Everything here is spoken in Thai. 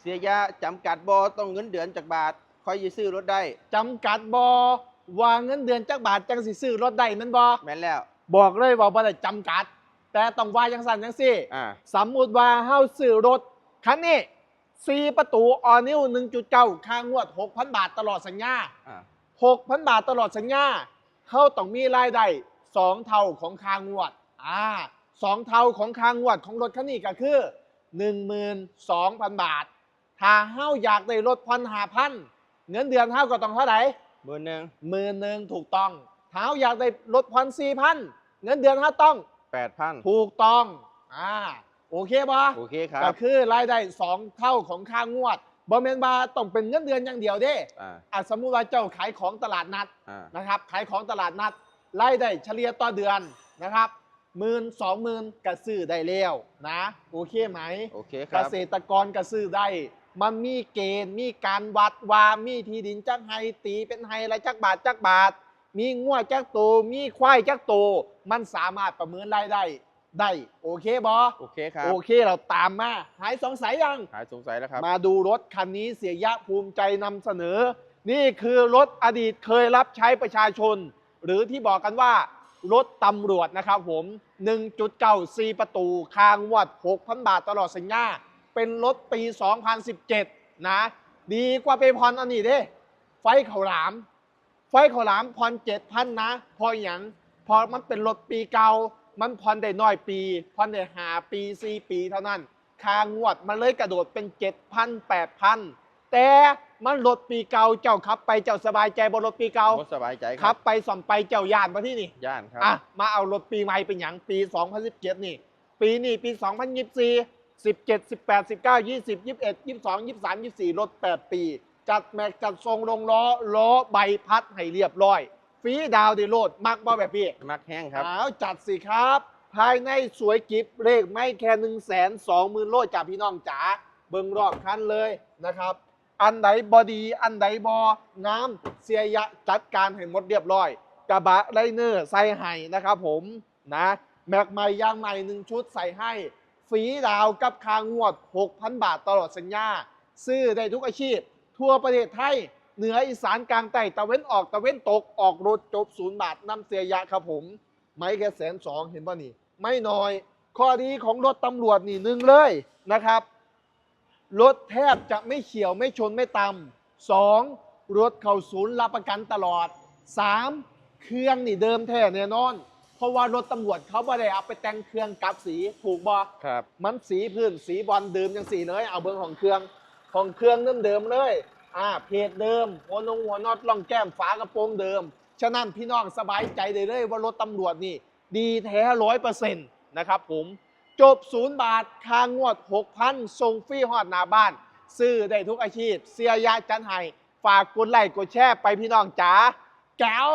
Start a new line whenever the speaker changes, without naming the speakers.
เสียยะจำกัดบอต้องเงินเดือนจากบาทคอยจะซื้อรถได้
จำกัดบอว่าเงินเดือนจักบาทจังสิซื้อรถได้แมันบอ
แม่นแล้ว
บอกเลยว่าบ่ได้จำกัด แต่ต้องว่าจังสั่นจังซี่
อ่า
สมมุติว่าเฮาซื้อรถคันนี้4ประตูออนิว1.9ค่างวด 6,000 บาทตลอดสัญญา
อ่า
6,000 บาทตลอดสัญญาเขาต้องมีรายได้2เท่าของค่างวดอ่าสองเท่าของค่างวดของรถคันนี้ก็คือ 12,000 บาท ถ้าเฮาอยากได้รถพันหาพันเงินเดือนเฮาก็ต้องเท่าไหร่
เบอร์หนึ่ง
หมื่นหนึ่งถูกต้องถ้าเฮาอยากได้รถพันสี่พันเงินเดือนเฮาต้อง
แปดพัน
ถูกต้องอ่าโอเคปะ
โอเคครั
ก็
บ
คือรายได้สองเท่าของค่างวดบอมเมนบาต้องเป็นเงินเดือนอย่างเดียวเด้
อ่า
อะสมมุติว่าเจ้าขายของตลาดนัด
อ่า
นะครับขายของตลาดนัดรายได้เฉลี่ยต่อเดือนนะครับหมื่นสองหมื่นกระซื้อได้แล้วนะ โอเคไหม
โอเคค
เก
รับ
ษตรกรกระซื้อได้ มันมีเกณฑ์ มีการวัดว่ามีที่ดินจักไฮตีเป็นไฮอะไรจักบาทจักบาท มีงัวจักโตวมีควายจักโตวมันสามารถประเมินรายได้ได้ โอเคบอ
โอเคครับ
โอเคเราตามมา หายสงสัยยัง
หายสงสัยแล้วครับ
มาดูรถคันนี้เสียยะภูมิใจนำเสนอ นี่คือรถอดีตเคยรับใช้ประชาชน หรือที่บอกกันว่า รถตำรวจนะครับผม 1.9 4 ประตู คางวด6,000 บาทตลอดสัญญา เป็นรถปี 2017 นะ ดีกว่าไปพรอันนี้เด้ ไฟเขาวหลาม ไฟเขาวหลามพร7,000นะพออย่างพอมันเป็นรถปีเก่า มันพรได้น้อยปีพรได้หาปี4ปีเท่านั้น คางวดมันเลยกระโดดเป็น7,000 8,000แต่มันรถปีเก่าเจ้าขับ ไปเจ้าสบายใจบนรถปีเก่า
ผมสบายใจค
ขั
รั
บบไปส่อมไปเจ้าย่านมาที่นี่
ย่านครับ
อะ มาเอารถปีใหม่เป็นอย่างปี 2017 นี่ ปีนี้ปี 2024 17 18 19 20 21 22 23 24 รถ 8 ปี จัดแม็กจัดทรงลงล้อ ล้อใบพัดให้เรียบร้อย ฟรีดาวน์ไดีโหลด มักบ่แบบพี่
มักแห้งครับ
อ้าวจัดสิครับ ภายในสวยกิฟเลขไม่แค่1นึ่งแสนสองหมื่นโลดจากพี่น้องจ๋า เบิ่งรอบคันเลยนะครับ อันไหนบอดี อันไหนบองามเสียยะจัดการให้หมดเรียบร้อย กระบะไลเนอร์ใส่ให้นะครับผมนะ แม็กใหม่ยางใหม่หนึ่งชุดใส่ให้ ฟรีดาวกับคางวด 6,000 บาทตลอดสัญญา ซื้อได้ทุกอาชีพ ทั่วประเทศไทย เหนืออีสานกลางใต้ตะเว้นออกตะเว้นตกออกรถจบศูนย์บาทนำเสียยะครับผม ไม่แค่แสนสองเห็นป่ะนี่ ไม่น้อย ข้อดีของรถตำรวจนี่หนึ่งเลยนะครับรถแทบจะไม่เฉียวไม่ชนไม่ตำสองรถเข้าศูนย์รับประกันตลอดสามเครื่องนี่เดิมแท้แน่นอน เพราะว่ารถตำรวจเขาไม่ได้เอาไปแต่งเครื่องกลับสีถูกบอ
ครับ
มันสีพื้นสีบอลเดิมยังสีเลยเอาเบิ้งของเครื่องของเครื่องเดิมๆเลย อ่าเพจเดิม หัวนงหัวน็อตล่องแก้มฝากระโปรงเดิม ฉะนั้นพี่น้องสบายใจได้เลยว่ารถตำรวจนี่ ดีแท้ร้อยเปอร์เซ็นต์นะครับผมจบศูนย์บาทคางวด6,000ส่งฟรีฮอดหน้าบ้าน ซื้อได้ทุกอาชีพ เสียยาจันไห้ฝากกดไลค์กดแชร์ไปพี่น้องจ๋าแก้ว